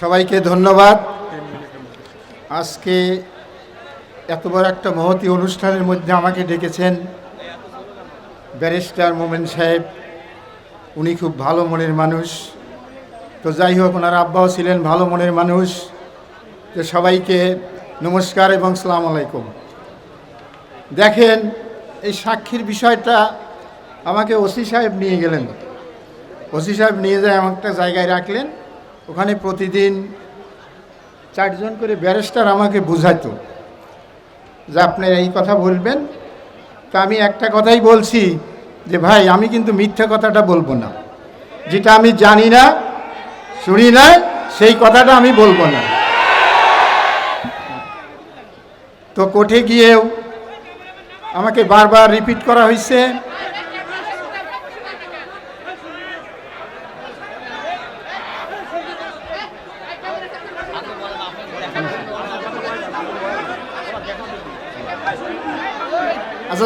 সবাইকে ধন্যবাদ। আজকে এত বড় একটা মহতি অনুষ্ঠানের মধ্যে আমাকে ডেকেছেন ব্যারিস্টার মোমেন সাহেব। উনি খুব ভালো মনের মানুষ। তো যাই হোক, ওনার আব্বাও ছিলেন ভালো মনের মানুষ। তো সবাইকে নমস্কার এবং সালাম আলাইকুম। দেখেন, এই সাক্ষীর বিষয়টা আমাকে ওসি সাহেব নিয়ে গেলেন। ওসি সাহেব নিয়ে যায় আমার একটা জায়গায় রাখলেন। ওখানে প্রতিদিন চারজন করে ব্যারিস্টার আমাকে বুঝাইতো যে আপনি এই কথা বলবেন। তা আমি একটা কথাই বলছি যে ভাই, আমি কিন্তু মিথ্যা কথাটা বলব না। যেটা আমি জানি না, শুনি না, সেই কথাটা আমি বলব না। তো কোর্টে গিয়েও আমাকে বারবার রিপিট করা হয়েছে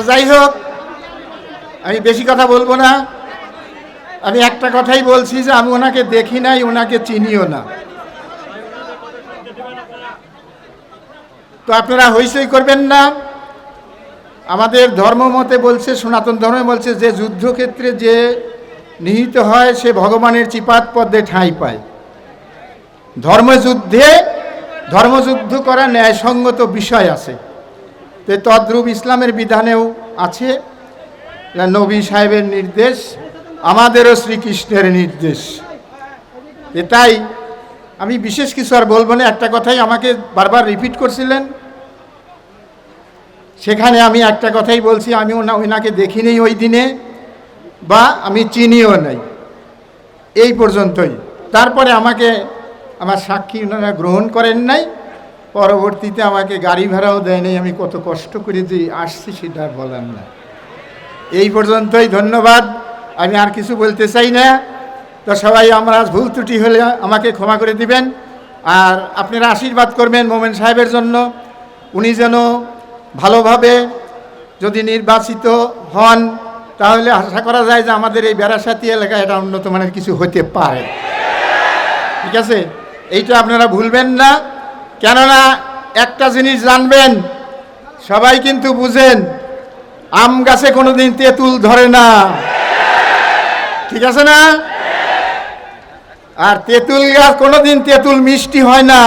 যাই হোক, আমি বেশি কথা বলব না। আমি একটা কথাই বলছি যে আমি ওনাকে দেখি নাই, ওনাকে চিনিও না। তো আপনারা হইচই করবেন না। আমাদের ধর্মমতে বলছে, সনাতন ধর্ম বলছে, যে যুদ্ধক্ষেত্রে যে নিহিত হয়, সে ভগবানের চিপাত পদ্মে ঠাঁই পায়। ধর্মযুদ্ধে, ধর্মযুদ্ধ করা ন্যায়সঙ্গত বিষয় আছে। তো তদ্রূপ ইসলামের বিধানেও আছে নবী সাহেবের নির্দেশ, আমাদেরও শ্রীকৃষ্ণের নির্দেশ। এ তাই আমি বিশেষ কিছু আর বলব না, একটা কথাই আমাকে বারবার রিপিট করছিলেন। সেখানে আমি একটা কথাই বলছি আমি ওনা ওনাকে দেখিনি ওই দিনে, বা আমি চিনিও নাই। এই পর্যন্তই। তারপরে আমাকে আমার সাক্ষী ওনারা গ্রহণ করেন নাই। পরবর্তীতে আমাকে গাড়ি ভাড়াও দেয় নাই, আমি কত কষ্ট করে যে আসছি সেটা আর বলার না। এই পর্যন্তই ধন্যবাদ। আমি আর কিছু বলতে চাই না। তো সবাই, আমরা ভুল ত্রুটি হলে আমাকে ক্ষমা করে দিবেন। আর আপনারা আশীর্বাদ করবেন মোমেন সাহেবের জন্য। উনি যেন ভালোভাবে যদি নির্বাচিত হন, তাহলে আশা করা যায় যে আমাদের এই বেড়াসাতি এলাকায় এটা উন্নত মানের কিছু হতে পারে। ঠিক আছে? এইটা আপনারা ভুলবেন না। কেননা একটা জিনিস জানবেন, সবাই কিন্তু বুঝেন, আম গাছে কোনোদিন তেঁতুল ধরে না। ঠিক আছে না? আর তেঁতুল গাছ কোনোদিন তেঁতুল মিষ্টি হয় না।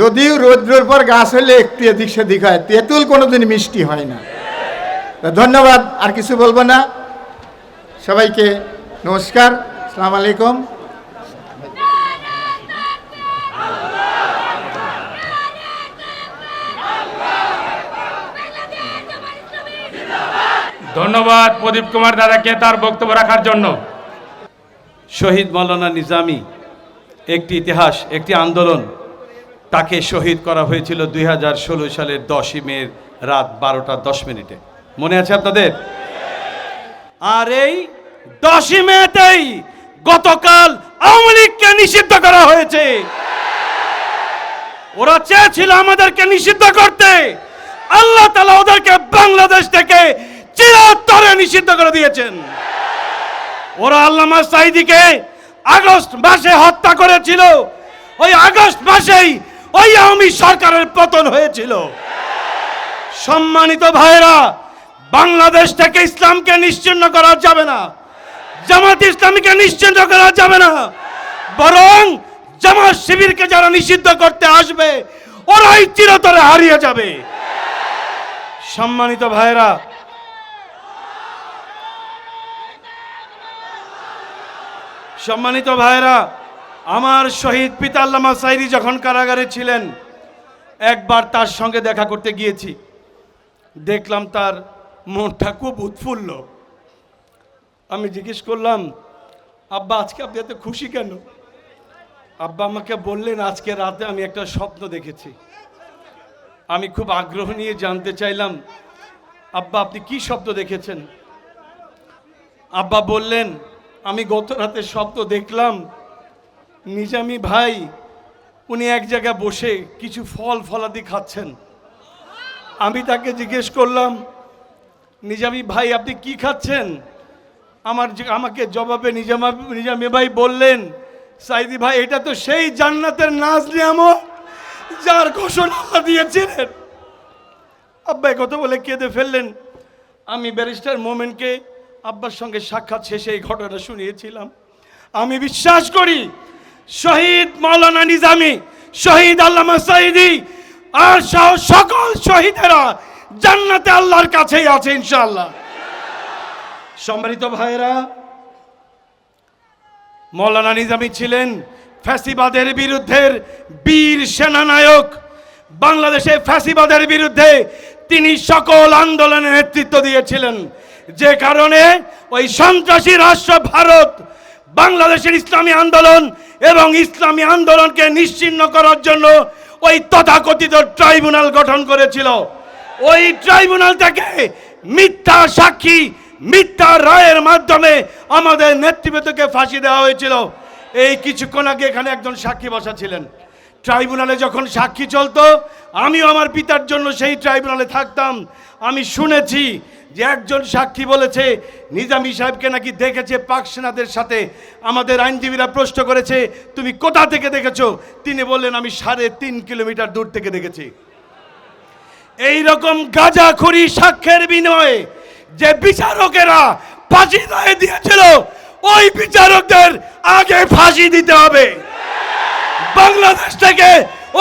যদিও রৌদ্রের পর গাছ হলে একটু এদিক সেদিক হয়, তেঁতুল কোনোদিন মিষ্টি হয় না। ধন্যবাদ, আর কিছু বলব না। সবাইকে নমস্কার আসসালামু আলাইকুম। ধন্যবাদ প্রদীপ কুমার দাদাকে তার বক্তব্য রাখার জন্য। শহীদ মৌলানা নিজামি, একটি ইতিহাস, একটি আন্দোলন, তাকে শহীদ করা হয়েছিল দুই হাজার ষোলো সালের দশই মে রাত বারোটা দশ মিনিটে। মনে আছে আপনাদের? আর এই দশই মেতেই গতকাল আওয়ামী লীগকে নিষিদ্ধ করা হয়েছে। ওরা চেয়েছিল আমাদেরকে নিষিদ্ধ করতে। আল্লাহ তালা ওদেরকে বাংলাদেশ থেকে নিষিদ্ধ করে দিয়েছেন? ওরা আল্লামা সাইদিকে আগস্ট মাসে হত্যা করেছিল। ওই আগস্ট মাসেই ওই আওয়ামী সরকারের পতন হয়েছিল। সম্মানিত ভাইরা বাংলাদেশ থেকে ইসলামকে নিশ্চিন্ন করা যাবে না। জামাত ইসলামীকে নিশ্চিন্ন করা যাবে না। বরং জামাত শিবিরকে যারা নিষিদ্ধ করতে আসবে, ওরাই চিরতরে হারিয়ে যাবে। সম্মানিত ভাইরা সম্মানিত ভাইরা আমার শহীদ পিতা আল্লামা সাইরি যখন কারাগারে ছিলেন, একবার তার সঙ্গে দেখা করতে গিয়েছি। দেখলাম তার মনটা খুব উৎফুল্ল। আমি জিজ্ঞেস করলাম, আব্বা, আজকে আপনি এত খুশি কেন? আব্বা আমাকে বললেন, আজকে রাতে আমি একটা স্বপ্ন দেখেছি। আমি খুব আগ্রহ নিয়ে জানতে চাইলাম, আব্বা, আপনি কি স্বপ্ন দেখেছেন? আব্বা বললেন আমি গত রাতে স্বপ্ন দেখলাম, নিজামি ভাই, উনি এক জায়গায় বসে কিছু ফল ফলাদি খাচ্ছেন। আমি তাকে জিজ্ঞেস করলাম, নিজামি ভাই, আপনি কি খাচ্ছেন? আমার আমাকে জবাবে নিজামা, নিজামি ভাই বললেন, সাইদি ভাই, এটা তো সেই জান্নাতের নাজ নিয়ামত যার ঘোষণা দিয়েছিলেন। আব্বা কথা বলে কেঁদে ফেললেন। আমি ব্যারিস্টার মোমেনকে আব্বার সঙ্গে সাক্ষাৎ শেষে এই ঘটনা শুনিয়েছিলাম। আমি বিশ্বাস করি শহীদ মাওলানা নিজামি, শহীদ আল্লামা সাইদি আর সহ সকল শহীদেরা জান্নাতে আল্লাহর কাছেই আছে ইনশাআল্লাহ। সম্মানিত ভাইরা মৌলানা নিজামী ছিলেন ফ্যাসিবাদের বিরুদ্ধে বীর সেনানায়ক। বাংলাদেশে ফ্যাসিবাদের বিরুদ্ধে তিনি সকল আন্দোলনে নেতৃত্ব দিয়েছিলেন। যে কারণে ওই সন্ত্রাসী রাষ্ট্র ভারত বাংলাদেশের ইসলামী আন্দোলন এবং ইসলামী আন্দোলনকে নিশ্চিন্ন করার জন্য ওই তথাকথিত ট্রাইব্যুনাল গঠন করেছিল। ওই ট্রাইব্যুনাল থেকে মিথ্যা সাক্ষী, মিথ্যা রায়ের মাধ্যমে আমাদের নেতৃবৃন্দকে ফাঁসি দেওয়া হয়েছিল। এই কিছুক্ষণ আগে এখানে একজন সাক্ষী বসা ছিলেন। ট্রাইব্যুনালে যখন সাক্ষী চলতো, আমিও আমার পিতার জন্য সেই ট্রাইব্যুনালে থাকতাম। আমি শুনেছি যে একজন সাক্ষী বলেছে, নিজামী সাহেবকে নাকি দেখেছে পাক সেনাদের সাথে। আমাদের আইনজীবীরা প্রশ্ন করেছে, তুমি কোথা থেকে দেখেছ? তিনি বললেন, আমি সাড়ে তিন কিলোমিটার দূর থেকে দেখেছি। এই রকম গাঁজাখুরি সাক্ষ্যের বিনিময়ে যে বিচারকেরা ফাঁসি রায় দিয়েছিল, ওই বিচারকদের আগে ফাঁসি দিতে হবে। বাংলাদেশ থেকে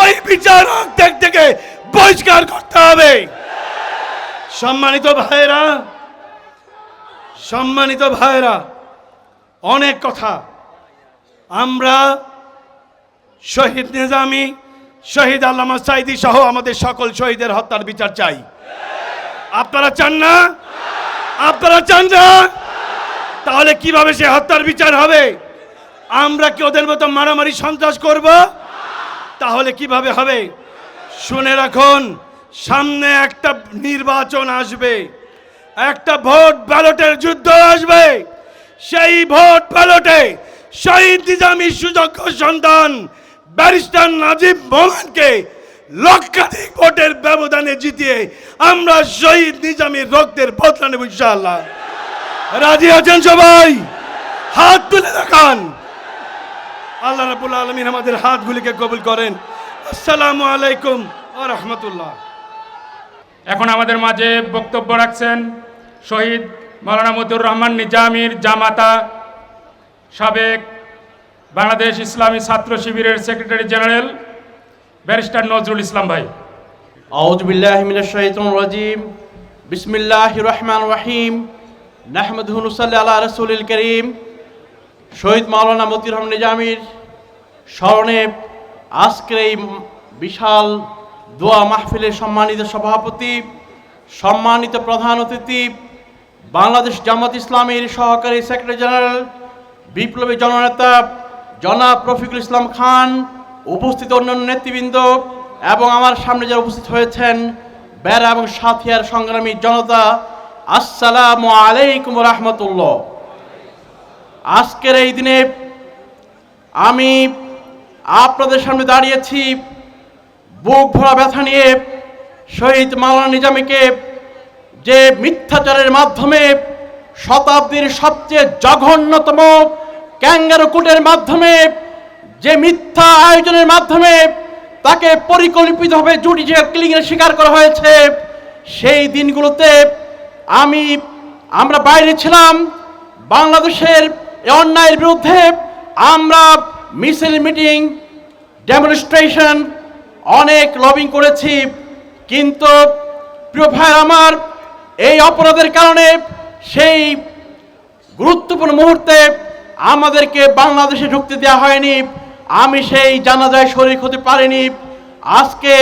ওই বিচারকদের থেকে বহিষ্কার করতে হবে। সম্মানিত ভাইরা সম্মানিত ভাইরা অনেক কথা। আমরা শহীদ নিজামি, শহীদ আল্লামা সাইদি সহ আমাদের সকল শহীদের হত্যার বিচার চাই। আপনারা চান না? আপনারা চান না? তাহলে কীভাবে সে হত্যার বিচার হবে? আমরা কি ওদের মতো মারামারি সন্ত্রাস করব? তাহলে কীভাবে হবে? শুনে রাখুন সামনে একটা নির্বাচন আসবে, একটা ভোট ব্যালটের যুদ্ধ আসবে। সেই ভোট ব্যালটে শহীদ নিজামী সুযোগ্য সন্তান ব্যারিস্টার নাজিব মোমেনকে লক্ষাধিক ভোটের ব্যবধানে জিতিয়ে আমরা শহীদ নিজামীর রক্তের বদলা নেব ইনশাআল্লাহ। রাজি আছেন সবাই? হাত তুলে দেখান। আল্লাহ রাবুল আলমিন আমাদের হাতগুলিকে কবুল করেন। আসসালামু আলাইকুম আ রহমতুল্লাহ। এখন আমাদের মাঝে বক্তব্য রাখছেন শহীদ মৌলানা মতুর রহমান নিজামির জামাতা সাবেক বাংলাদেশ ইসলামী ছাত্র শিবিরের secretary general, barrister Nazrul Islam ভাই। আউজবিল্লাহমিনাজিম বিসমিল্লাহ রহমান রাহিম। নাহমদুনসাল্লা আল্লাহ রসুল করিম। শহীদ মাওলানা মতির রহমান নিজামির স্মরণে আজকের এই বিশাল দোয়া মাহফিলের সম্মানিত সভাপতি, সম্মানিত প্রধান অতিথি, বাংলাদেশ জামাত ইসলামীর সহকারী সেক্রেটারি জেনারেল, বিপ্লবী জননেতা জনাব রফিকুল ইসলাম খান, উপস্থিত অন্যান্য নেতৃবৃন্দ এবং আমার সামনে যারা উপস্থিত হয়েছেন বেড়া এবং সাথিয়ার সংগ্রামী জনতা, আসসালামু আলাইকুম রহমতুল্লাহ। আজকের এই দিনে আমি আপনাদের সামনে দাঁড়িয়েছি বুক ভরা ব্যথা নিয়ে শহীদ মাওলানা নিজামীকে যে মিথ্যাচারের মাধ্যমে শতাব্দীর সবচেয়ে জঘন্যতম ক্যাঙ্গারো কুটের মাধ্যমে, যে মিথ্যা আয়োজনের মাধ্যমে তাকে পরিকল্পিতভাবে জুডিশিয়াল কিলিংয়ের শিকার করা হয়েছে, সেই দিনগুলোতে আমি, আমরা বাইরে ছিলাম, বাংলাদেশের অন্যায়ের বিরুদ্ধে আমরা মিছিল মিটিং, ডেমনস্ট্রেশন অনেক লবিং করেছি, কিন্তু প্রিয় ভাই আমার, এই অপরাধের কারণে সেই গুরুত্বপূর্ণ মুহূর্তে আমাদেরকে বাংলাদেশে ঢুকতে দেওয়া হয়নি। আমি সেই জানাজায় শরীর হতে পারিনি। আজকে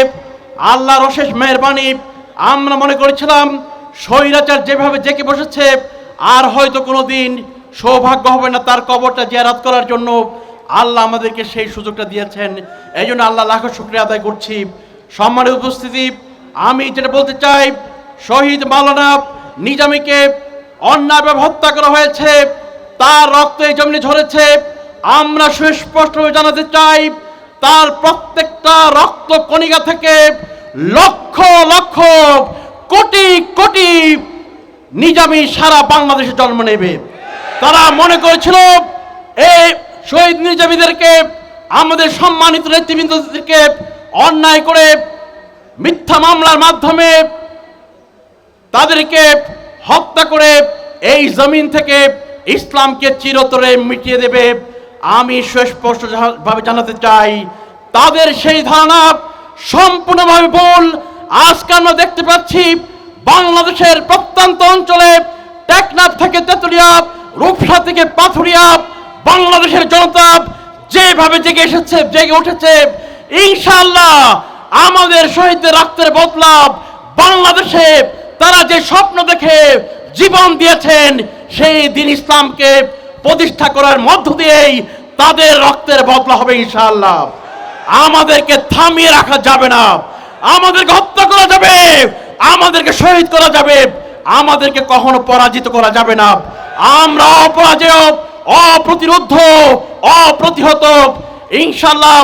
আল্লাহর অশেষ মেহরবানি, আমরা মনে করেছিলাম স্বৈরাচার যেভাবে জেকে বসেছে, আর হয়তো কোনো দিন সৌভাগ্য হবে না তার কবরটা জিয়ারাত করার জন্য। আল্লাহ আমাদেরকে সেই সুযোগটা দিয়েছেন। এই জন্য আল্লাহ লাখো শুক্রিয়া আদায় করছি। সম্মানের উপস্থিতি, আমি যেটা বলতে চাই, শহীদ মাওলানা নিজামীকে অন্যায়ভাবে হত্যা করা হয়েছে, তার রক্ত এই জমিনে ঝরেছে। আমরা সুস্পষ্টভাবে জানাতে চাই, তার প্রত্যেকটা রক্ত কণিকা থেকে লক্ষ লক্ষ কোটি কোটি নিজামী সারা বাংলাদেশে জন্ম নেবে। তারা মনে করেছিল এই শহীদ নিজামীদেরকে আমাদের সম্মানিত নেতৃবৃন্দদেরকে অন্যায় করে মিথ্যা মামলার মাধ্যমে তাদেরকে হত্যা করে এই জমিন থেকে ইসলামকে চিরতরে মিটিয়ে দেবে। আমি সুস্পষ্ট ভাবে জানাতে চাই, তাদের সেই ধারণা সম্পূর্ণভাবে ভুল। আজকে আমরা দেখতে পাচ্ছি বাংলাদেশের প্রত্যন্ত অঞ্চলে টেকনাফ থেকে তেতুলিয়া, রূপসা থেকে পাথুরিয়া বাংলাদেশের জনতা যেভাবে জেগে এসেছে, জেগে উঠেছে ইনশাল্লাহ আমাদের শহীদদের রক্তের বদলাভ বাংলাদেশে, তারা যে স্বপ্ন দেখে জীবন দিয়েছেন, সেই দিন ইসলামকে প্রতিষ্ঠা করার মধ্য দিয়েই তাদের রক্তের বদলা হবে ইনশাআল্লাহ। আমাদেরকে থামিয়ে রাখা যাবে না। আমাদেরকে হত্যা করা যাবে। আমাদেরকে শহীদ করা যাবে। আমাদেরকে কখনো পরাজিত করা যাবে না। আমরা অপরাজেয়। অপ্রতিরোধ, অপ্রতিহত। ইনশাল্লাহ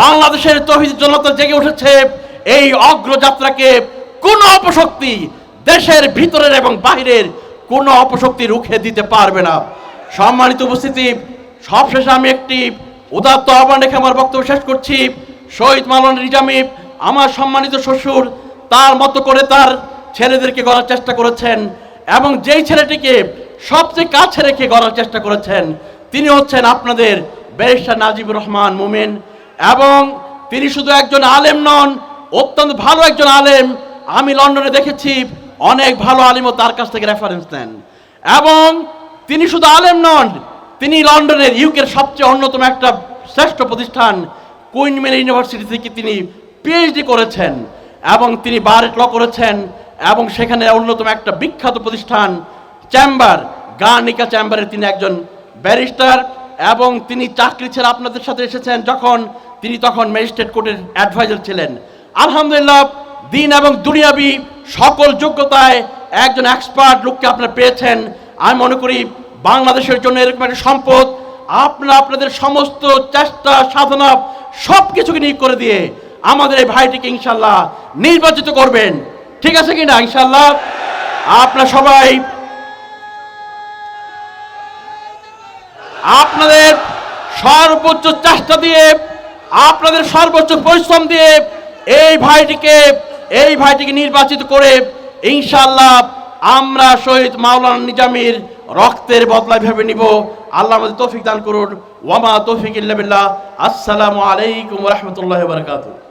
বাংলাদেশের তহিদ জনতা জেগে উঠেছে এই অগ্রযাত্রাকে কোন অপশক্তি দেশের ভিতরের এবং বাহিরের কোন অপশক্তি রুখে দিতে পারবে না। সম্মানিত উপস্থিতি, সবশেষে আমি একটি উদাত্ত আহ্বান রেখে আমার বক্তব্য শেষ করছি। শহীদ মালান নিজামী আমার সম্মানিত শ্বশুর, তার মতো করে তার ছেলেদেরকে গড়ার চেষ্টা করেছেন এবং যেই ছেলেটিকে সবচেয়ে কাছে রেখে গড়ার চেষ্টা করেছেন, তিনি হচ্ছেন আপনাদের ব্যারিস্টার নাজিবুর রহমান মোমেন, এবং তিনি শুধু একজন আলেম নন, অত্যন্ত ভালো একজন আলেম। আমি লন্ডনে দেখেছি, অনেক ভালো আলিমও তার কাছ থেকে রেফারেন্স নেন। এবং তিনি শুধু আলেম নন, তিনি লন্ডনের ইউকের সবচেয়ে অন্যতম একটা শ্রেষ্ঠ প্রতিষ্ঠান, কুইন মেরি ইউনিভার্সিটি থেকে তিনি পিএইচডি করেছেন, এবং তিনি বারেট ল করেছেন, এবং সেখানে অন্যতম একটা বিখ্যাত প্রতিষ্ঠান চেম্বার, গার্নিকা চেম্বারের তিনি একজন ব্যারিস্টার এবং তিনি চাকরি ছেড়ে আপনাদের সাথে এসেছেন যখন তিনি তখন ম্যাজিস্ট্রেট কোর্টের অ্যাডভাইজার ছিলেন। আলহামদুলিল্লাহ, দিন এবং দুনিয়াবি সকল যোগ্যতায় একজন এক্সপার্ট লোককে আপনারা পেয়েছেন। আমি মনে করি বাংলাদেশের জন্য এরকম একটা সম্পদ আপনারা আপনাদের সমস্ত চেষ্টা, সাধনা সব কিছুকে নিয়োগ করে দিয়ে আমাদের এই ভাইটিকে ইনশাল্লাহ নির্বাচিত করবেন। ঠিক আছে কিনা? ইনশাল্লাহ। আপনারা সবাই আপনাদের সর্বোচ্চ চেষ্টা দিয়ে, আপনাদের সর্বোচ্চ পরিশ্রম দিয়ে এই ভাইটিকে এই ভাইটিকে নির্বাচিত করে ইনশাল্লাহ আমরা শহীদ মাওলানা নিজামির রক্তের বদলা ভেবে নিব। আল্লাহ আমাদের তৌফিক দান করুন। ওয়ামা তৌফিক ইল্লা বিল্লাহ। আসসালামু আলাইকুম রহমতুল্লাহ বারকাতুহ।